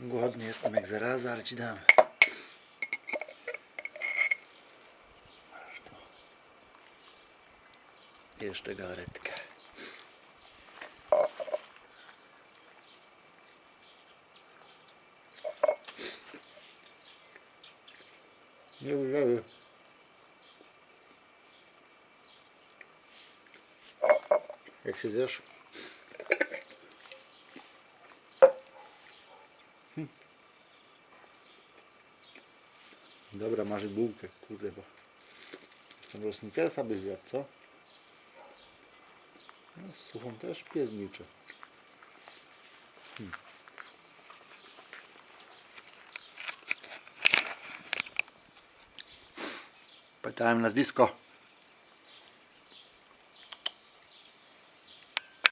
Głodny jestem jak zaraza, ale ci dam. Jeszcze użyły. Jak się zjesz? Dobra, masz bułkę, kurde, bo tam Snickersa byś zjadł, co? No, z suchą też pierniczę. Hmm. Pytałem nazwisko.